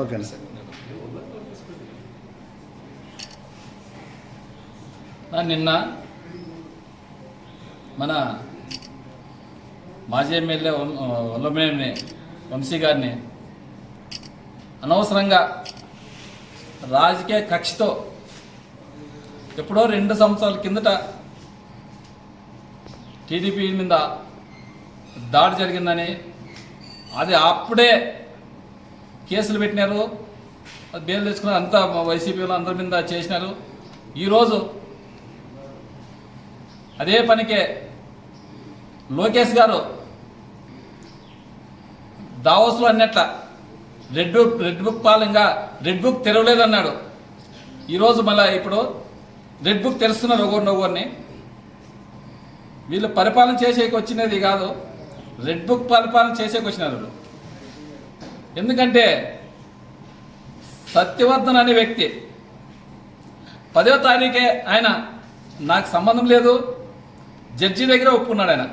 ఓకేనా సార్. నిన్న మన మాజీ ఎమ్మెల్యే వల్లమేని వంశీ గారిని అనవసరంగా రాజకీయ కక్షతో ఎప్పుడో రెండు సంవత్సరాల కిందట టీడీపీ మీద దాడి జరిగిందని అది అప్పుడే కేసులు పెట్టినారు. అది బెయిల్ తెచ్చుకున్నారు. అంతా వైసీపీలో అందరి మీద చేసినారు. ఈరోజు అదే పనికే లోకేష్ గారు దావోస్లో అన్నట్ల రెడ్ బుక్ రెడ్ బుక్ పాలంగా రెడ్ బుక్ తెరవలేదన్నాడు. ఈరోజు మళ్ళీ ఇప్పుడు రెడ్ బుక్ తెరుస్తున్నారు ఒకరిని ఒకరిని వీళ్ళు పరిపాలన చేసేకి వచ్చినది కాదు. రెడ్ బుక్ పరిపాలన చేసేకి వచ్చినారు ఎందుకంటే సత్యవర్ధన్ అనే వ్యక్తి పదో తారీఖే ఆయన నాకు సంబంధం లేదు జడ్జి దగ్గర ఒప్పుకున్నాడు ఆయన.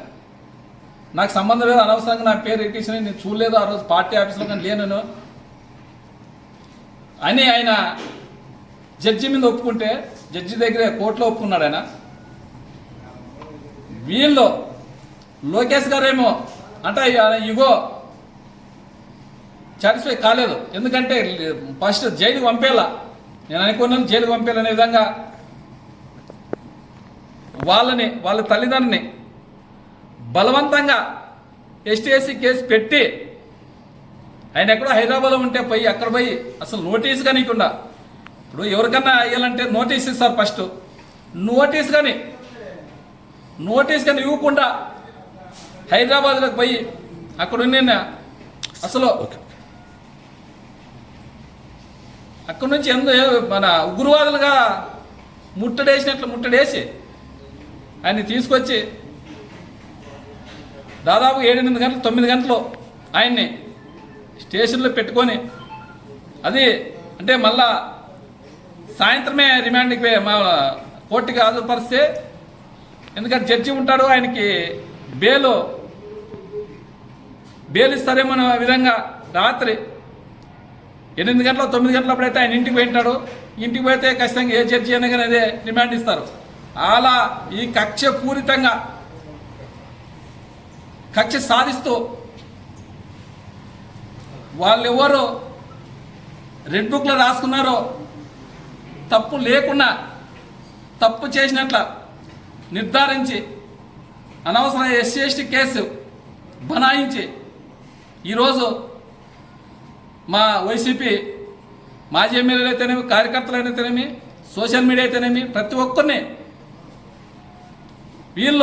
నాకు సంబంధం లేదు అనవసరంగా నా పేరు ఎక్కించిన నేను చూడలేదు ఆ రోజు పార్టీ ఆఫీస్లో కానీ లేను అని ఆయన జడ్జి మీద ఒప్పుకుంటే జడ్జి దగ్గర కోర్టులో ఒప్పుకున్నాడు ఆయన. వీళ్ళు లోకేష్ గారేమో అంటే ఆయన ఇగో సాటిస్ఫై కాలేదు. ఎందుకంటే ఫస్ట్ జైలుకి పంపేలా. నేను అనుకున్నాను జైలుకి పంపేయాలనే విధంగా. వాళ్ళని వాళ్ళ తల్లిదండ్రుని బలవంతంగా ఎస్టిఎస్సి కేసు పెట్టి ఆయన ఎక్కడో హైదరాబాద్లో ఉంటే పోయి అక్కడ పోయి అసలు నోటీస్ కానీకుండా ఇప్పుడు ఎవరికన్నా వేయాలంటే నోటీస్ ఇస్తారు ఫస్ట్. నోటీస్ కానీ నోటీస్ కానీ ఇవ్వకుండా హైదరాబాద్లోకి పోయి అక్కడ ఉన్న అసలు అక్కడ నుంచి ఎందు మన ఉగ్రవాదులుగా ముట్టడేసినట్లు ముట్టడేసి ఆయన్ని తీసుకొచ్చి దాదాపు ఏడెనిమిది గంటలు తొమ్మిది గంటలు ఆయన్ని స్టేషన్లో పెట్టుకొని అది అంటే మళ్ళా సాయంత్రమే రిమాండ్కి మా కోర్టుకి హాజరుపరిస్తే ఎందుకంటే జడ్జి ఉంటాడు ఆయనకి బేలు బేలిస్తారేమో విధంగా రాత్రి ఎనిమిది గంటల తొమ్మిది గంటలప్పుడైతే ఆయన ఇంటికి పోయింటాడు. ఇంటికి పోతే ఖచ్చితంగా ఏ జడ్జి అనగానే డిమాండ్ అదే ఇస్తారు. అలా ఈ కక్ష పూరితంగా కక్ష సాధిస్తూ వాళ్ళు ఎవరు రెడ్ బుక్లో రాసుకున్నారో తప్పు లేకుండా తప్పు చేసినట్ల నిర్ధారించి అనవసర ఎస్సీ ఎస్టీ కేసు బనాయించి ఈరోజు మా వైసీపీ మాజీ ఎమ్మెల్యేలు అయితేనేమి కార్యకర్తలు అయితేనేమి సోషల్ మీడియా అయితేనేమి ప్రతి ఒక్కరిని వీళ్ళు